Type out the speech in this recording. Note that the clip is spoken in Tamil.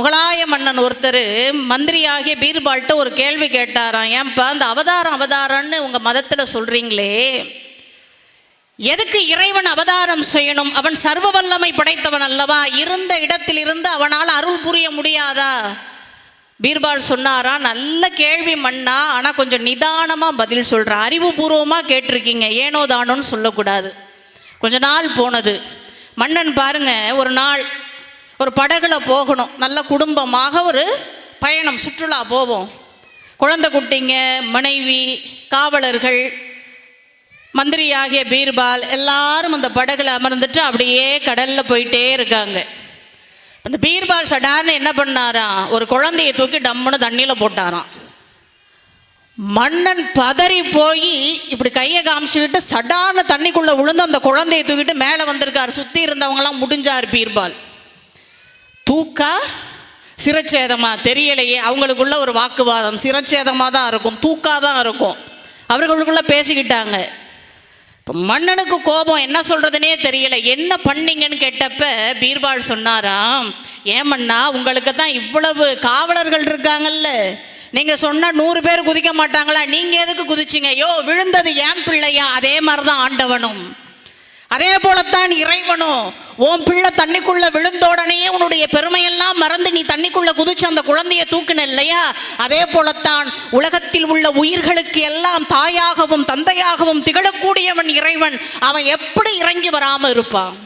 முகலாய மன்னன் ஒருத்தர் மந்திரியாகிய பீர்பால்கிட்ட ஒரு கேள்வி கேட்டாராம். ஏன்பா அந்த அவதாரம் அவதாரம்னு உங்கள் மதத்தில் சொல்கிறீங்களே எதுக்கு இறைவன் அவதாரம் செய்யணும்? அவன் சர்வ வல்லமை படைத்தவன் அல்லவா? இருந்த இடத்திலிருந்து அவனால் அருள் புரிய முடியாதா? பீர்பால் சொன்னாரா நல்ல கேள்வி மன்னா ஆனால் கொஞ்சம் நிதானமாக பதில் சொல்கிற அறிவுபூர்வமாக கேட்டிருக்கீங்க. ஏனோ தானோன்னு சொல்லக்கூடாது. கொஞ்ச நாள் போனது. மன்னன் பாருங்க ஒரு நாள் ஒரு படகுல போகணும். நல்ல குடும்பமாக ஒரு பயணம் சுற்றுலா போவோம். குழந்தை குட்டிங்க மனைவி காவலர்கள் மந்திரியாகிய பீர்பால் எல்லாரும் அந்த படகுல அமர்ந்துட்டு அப்படியே கடல்ல போயிட்டே இருக்காங்க. அந்த பீர்பால் சடார்னு என்ன பண்ணாராம்? ஒரு குழந்தையை தூக்கி டம்முன்னு தண்ணியில் போட்டாராம். மன்னன் பதறி போய் இப்படி கையை காமிச்சுக்கிட்டு சடார்னு தண்ணிக்குள்ளே விழுந்து அந்த குழந்தையை தூக்கிட்டு மேலே வந்திருக்கார். சுற்றி இருந்தவங்களாம் முடிஞ்சார் பீர்பால். தூக்கா? சிரச்சேதமா? தெரியலையே. அவங்களுக்குள்ள ஒரு வாக்குவாதம். சிரச்சேதமாக தான் இருக்கும். தூக்கா தான் இருக்கும். அவர்களுக்குள்ள பேசிக்கிட்டாங்க. இப்போ மன்னனுக்கு கோபம். என்ன சொல்றதுனே தெரியல. என்ன பண்ணீங்கன்னு கேட்டப்ப பீர்பால் சொன்னாராம் ஏமண்ணா உங்களுக்கு தான் இவ்வளவு காவலர்கள் இருக்காங்கல்ல. நீங்க சொன்னா நூறு பேர் குதிக்க மாட்டாங்களா? நீங்க எதுக்கு குதிச்சிங்க? யோ விழுந்தது ஏன் பிள்ளையா? அதே மாதிரி தான் ஆண்டவனும். அதே போலத்தான் இறைவனும். உன் பிள்ளை தண்ணிக்குள்ள விழுந்த உன்னுடைய தண்ணிக்குள்ள குதிச்சு அந்த குழந்தையை தூக்கின இல்லையா? அதே போலத்தான் உலகத்தில் உள்ள உயிர்களுக்கு எல்லாம் தாயாகவும் தந்தையாகவும் திகழக்கூடியவன் இறைவன். அவன் எப்படி இறங்கி வராம இருப்பான்?